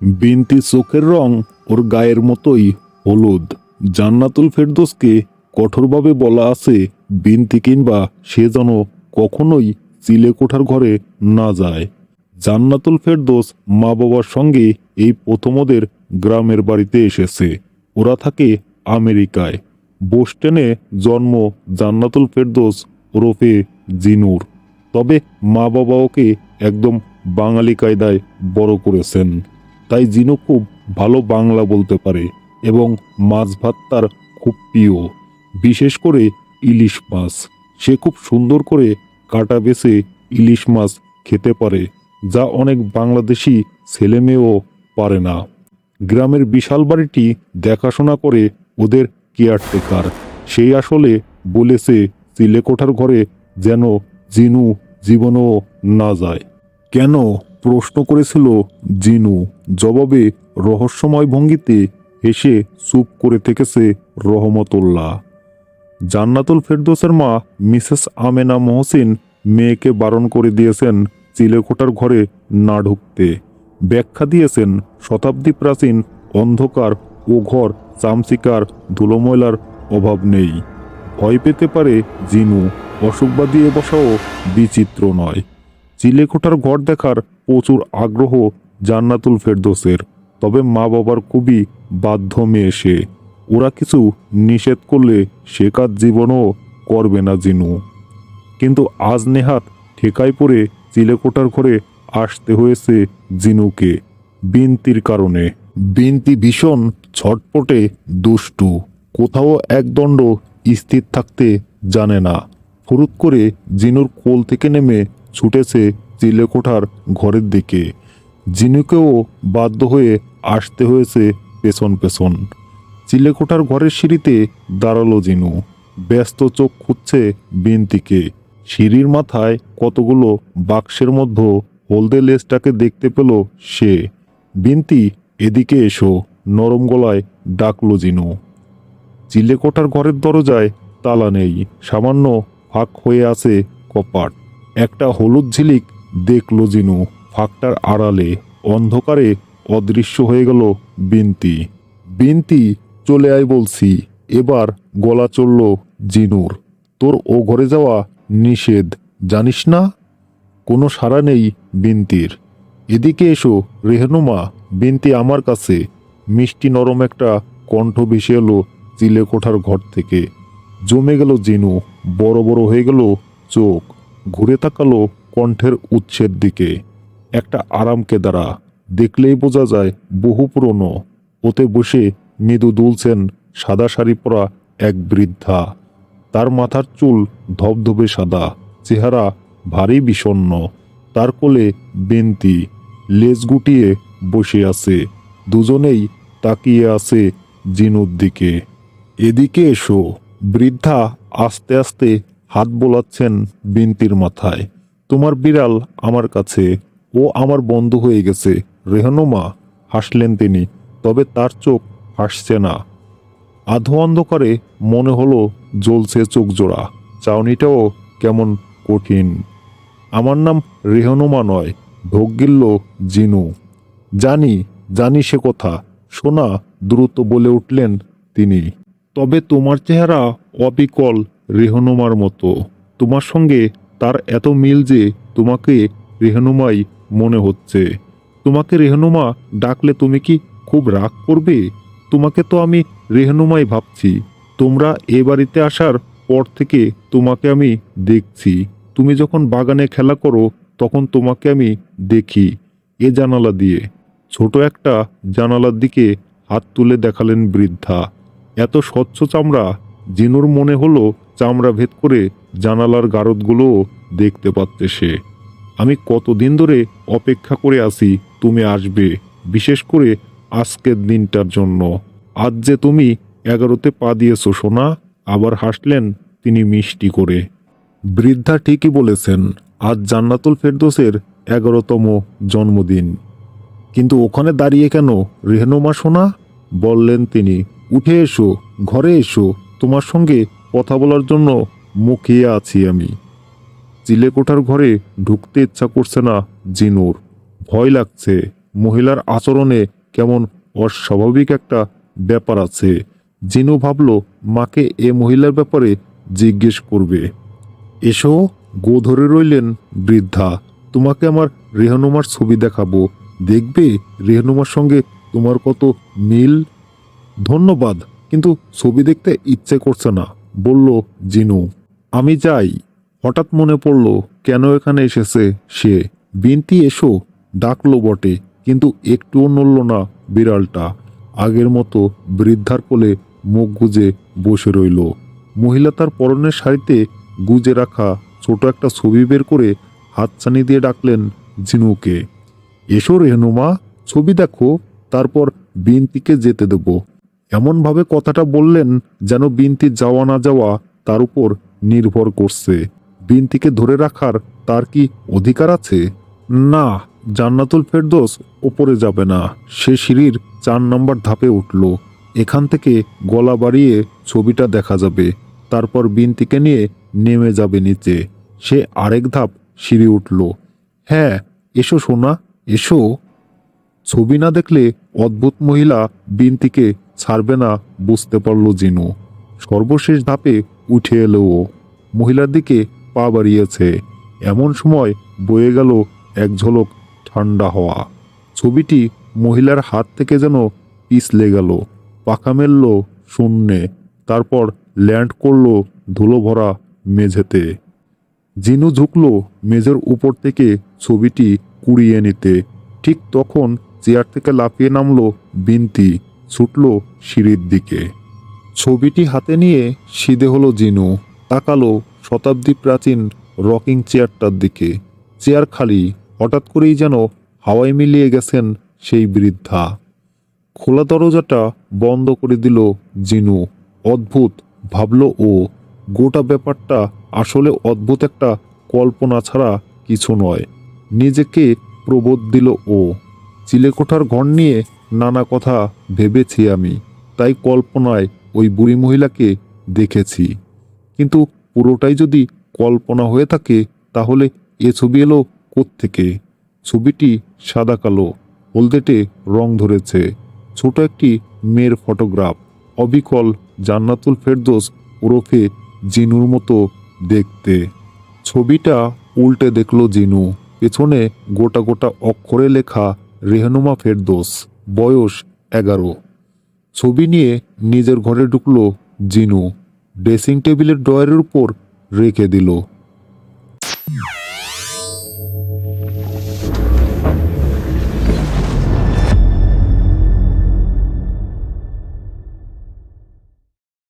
বিনতি চোখের রং ওর গায়ের মতোই হলুদ। জান্নাতুল ফেরদোসকে কঠোরভাবে বলা আছে, বিনতি কিংবা সে যেন কখনোই চিলেকোঠার ঘরে না যায়। জান্নাতুল ফেরদোস মা বাবার সঙ্গে এই প্রথম ওদের গ্রামের বাড়িতে এসেছে। ওরা থাকে আমেরিকায়। বোস্টেনে জন্ম জান্নাতুল ফেরদোস ওরফে জিনুর। তবে মা বাবা ওকে একদম বাঙালি কায়দায় বড় করেছেন। তাই জিনু খুব ভালো বাংলা বলতে পারে এবং মাছ ভাত তার খুব প্রিয়। বিশেষ করে ইলিশ মাছ। সে খুব সুন্দর করে কাটা বেছে ইলিশ মাছ খেতে পারে, যা অনেক বাংলাদেশি ছেলে মেয়েও পারে না। গ্রামের বিশাল বাড়িটি দেখাশোনা করে ওদের কেয়ারটেকার। সেই আসলে বলেছে চিলেকোঠার ঘরে যেন জিনু জীবনও না যায়। কেন? প্রশ্ন করেছিল জিনু। জবাবে রহস্যময় ভঙ্গিতে হেসে চুপ করে থেকেছে রহমতুল্লাহ। জান্নাতুল ফেরদোসের মা মিসেস আমেনা মহসিন মেয়েকে বারণ করে দিয়েছেন চিলেকোটার ঘরে না ঢুকতে। ব্যাখ্যা দিয়েছেন শতাব্দী প্রাচীন অন্ধকার ও ঘর চামচিকার ধুলোময়লার অভাব নেই। ভয় পেতে পারে জিনু। অসুখ দিয়ে বসাও বিচিত্র নয়। চিলেকোঠার ঘর দেখার প্রচুর আগ্রহ জান্নাতুল ফেরদোসের। তবে মা বাবার খুবই বাধ্য মেয়ে সে। ওরা কিছু নিষেধ করলে সে কাজ জীবনও করবে না জিনু। কিন্তু আজ নেহাত ঠেকায় পড়ে চিলেকোটার ঘরে আসতে হয়েছে জিনুকে। বিনতির কারণে। বিনতি ভীষণ, ছটপটে, দুষ্টু। কোথাও একদণ্ড স্থির থাকতে জানে না। ফুরুত করে জিনুর কোল থেকে নেমে ছুটেছে চিলেকোঠার ঘরের দিকে। জিনুকেও বাধ্য হয়ে আসতে হয়েছে পেছন পেছন। চিলেকোঠার ঘরের সিঁড়িতে দাঁড়াল জিনু। ব্যস্ত চোখ খুঁজছে বিনতিকে। সিঁড়ির মাথায় কতগুলো বাক্সের মধ্যে হলদে লেজটাকে দেখতে পেল সে। বিনতি, এদিকে এসো, নরম গলায় ডাকলো জিনু। চিলেকোঠার ঘরের দরজায় তালা নেই। সামান্য ফাঁক হয়ে আছে কপাট। একটা হলুদ ঝিলিক দেখল জিনু। ফাঁকটার আড়ালে অন্ধকারে অদৃশ্য হয়ে গেল বিনতি। বিনতি, চলে আয় বলছি। এবার গলা চলল জিনুর। তোর ও ঘরে যাওয়া নিষেধ, জানিস না? কোনো সাড়া নেই বিনতির। এদিকে এসো, রেহনুমা, বিনতি আমার কাছে। মিষ্টি নরম একটা কণ্ঠ ভেসে এলো চিলেকোঠার ঘর থেকে। জমে গেল জিনু, বড় বড় হয়ে গেল চোখ। ঘুরে তাকালো কণ্ঠের উৎসের দিকে। একটা আরাম কেদারা দেখলেই বোঝা যায় বহু পুরনো। ওতে বসে মৃদু দুলছেন সাদা শাড়ি পরা এক বৃদ্ধা। তার মাথার চুল ধবধবে সাদা, চেহারা ভারী বিষণ্ণ। তার কোলে বেন্তি, লেজ গুটিয়ে বসে আছে। দুজনেই তাকিয়ে আছে জিনুর দিকে। এদিকে এসো। বৃদ্ধা আস্তে আস্তে হাত বোলাচ্ছেন বিনতির মাথায়। তোমার বিড়াল আমার কাছে, ও আমার বন্ধু হয়ে গেছে। রেহনুমা, হাসলেন তিনি, তবে তার চোখ হাসছে না। আধো অন্ধকারে মনে হলো জ্বলছে চোখ জোড়া চাউনিটাও কেমন কঠিন। আমার নাম রেহনুমা নয় ঢোক জিনু। জানি জানি সে কথা। সোনা দ্রুত বলে উঠলেন তিনি। তবে তোমার চেহারা অবিকল রেহনুমার মতো। তোমার সঙ্গে তার এত মিল যে তোমাকে রেহনুমাই মনে হচ্ছে। তোমাকে রেহনুমা ডাকলে তুমি কি খুব রাগ করবে? তোমাকে তো আমি রেহনুমাই ভাবছি। তোমরা এ বাড়িতে আসার পর থেকে তোমাকে আমি দেখছি। তুমি যখন বাগানে খেলা করো, তখন তোমাকে আমি দেখি এ জানালা দিয়ে। ছোট একটা জানালার দিকে হাত তুলে দেখালেন বৃদ্ধা। এত স্বচ্ছ চামড়া, জিনুর মনে হলো চামড়া ভেদ করে জানালার গারদগুলোও দেখতে পাচ্ছে সে। আমি কতদিন ধরে অপেক্ষা করে আছি, তুমি আসবে, বিশেষ করে আজকের দিনটার জন্য। আজ যে তুমি এগারোতে পা দিয়েছ, সোনা, আবার হাসলেন তিনি মিষ্টি করে। বৃদ্ধা ঠিকই বলেছেন, আজ জান্নাতুল ফেরদোসের এগারোতম জন্মদিন। কিন্তু ওখানে দাঁড়িয়ে কেন? রেহনুমা, সোনা? বললেন তিনি, উঠে এসো, ঘরে এসো, তোমার সঙ্গে কথা বলার জন্য মুখিয়ে আছি আমি। চিলেকোঠার ঘরে ঢুকতে ইচ্ছা করছে না জিনুর। ভয় লাগছে, মহিলার আচরণে কেমন অস্বাভাবিক একটা ব্যাপার আছে। জিনু ভাবল, মাকে এ মহিলার ব্যাপারে জিজ্ঞেস করবে। এসো, গো ধরে রইলেন বৃদ্ধা, তোমাকে আমার রেহানুমার ছবি দেখাবো। দেখবে রেহানুমার সঙ্গে তোমার কত মিল? ধন্যবাদ, কিন্তু ছবি দেখতে ইচ্ছে করছে না। বলল, জিনু, আমি যাই। হঠাৎ মনে পড়ল, কেন এখানে এসেছে সে? বিনতি, এসো। ডাকলো বটে, কিন্তু একটুও নড়ল না বিড়ালটা। আগের মতো বৃদ্ধার কোলে মুখ গুজে বসে রইল। মহিলা তার পরনের শাড়িতে গুজে রাখা ছোট একটা ছবি বের করে হাতছানি দিয়ে ডাকলেন জিনুকে। এসো রেহনুমা ছবি দেখো, তারপর বিনতিকে যেতে দেব। এমনভাবে কথাটা বললেন যেন বিনতি যাওয়া না যাওয়া তার উপর নির্ভর করছে। বিনতিকে ধরে রাখার তার কি অধিকার আছে? না, জান্নাতুল ফেরদোস ওপরে যাবে না। সে সিঁড়ির চার নম্বর ধাপে উঠল। এখান থেকে গলা বাড়িয়ে ছবিটা দেখা যাবে। তারপর বিনতিকে নিয়ে নেমে যাবে নিচে। সে আরেক ধাপ সিঁড়ি উঠল। হ্যাঁ এসো সোনা, এসো। ছবি না দেখলে অদ্ভুত মহিলা বিনতিকে ছাড়বে না, বুঝতে পারল জিনু। সর্বশেষ ধাপে উঠে এলো মহিলার দিকে পা বাড়িয়েছে। এমন সময় বয়ে গেল এক ঝলক ঠান্ডা হওয়া। ছবিটি মহিলার হাত থেকে যেন পিছলে গেল, পাখা মেলল শূন্যে, তারপর ল্যান্ড করল ধুলো ভরা মেঝেতে। জিনু ঝুঁকলো মেঝের উপর থেকে ছবিটি কুড়িয়ে নিতে। ঠিক তখন চেয়ার থেকে লাফিয়ে নামলো বিনতি। ছুটল সিঁড়ির দিকে। ছবিটি হাতে নিয়ে সিধে হলো জিনু, তাকালো শতাব্দী প্রাচীন রকিং চেয়ারটার দিকে। চেয়ার খালি, হঠাৎ করেই যেন হাওয়ায় মিলিয়ে গেছেন সেই বৃদ্ধা। খোলা দরজাটা বন্ধ করে দিল জিনু। অদ্ভুত, ভাবল ও, গোটা ব্যাপারটা আসলে অদ্ভুত একটা কল্পনা ছাড়া কিছু নয়। নিজেকে প্রবোধ দিল ও। চিলেকোঠার ঘর নিয়ে নানা কথা ভেবেছি আমি, তাই কল্পনায় ওই বুড়ি মহিলাকে দেখেছি। কিন্তু পুরোটাই যদি কল্পনা হয়ে থাকে, তাহলে এ ছবি এলো কোত্থেকে? ছবিটি সাদা কালো হলদেটে রং ধরেছে। ছোট একটি মেয়ের ফটোগ্রাফ, অবিকল জান্নাতুল ফেরদোস ওরফে জিনুর মতো দেখতে। ছবিটা উল্টে দেখল জিনু, পেছনে গোটা গোটা অক্ষরে লেখা রেহনুমা ফেরদোস। বয়স এগারো। ছবি নিয়ে নিজের ঘরে ঢুকলো জিনু। ড্রেসিং টেবিলের ড্রয়ারের উপর রেখে দিল।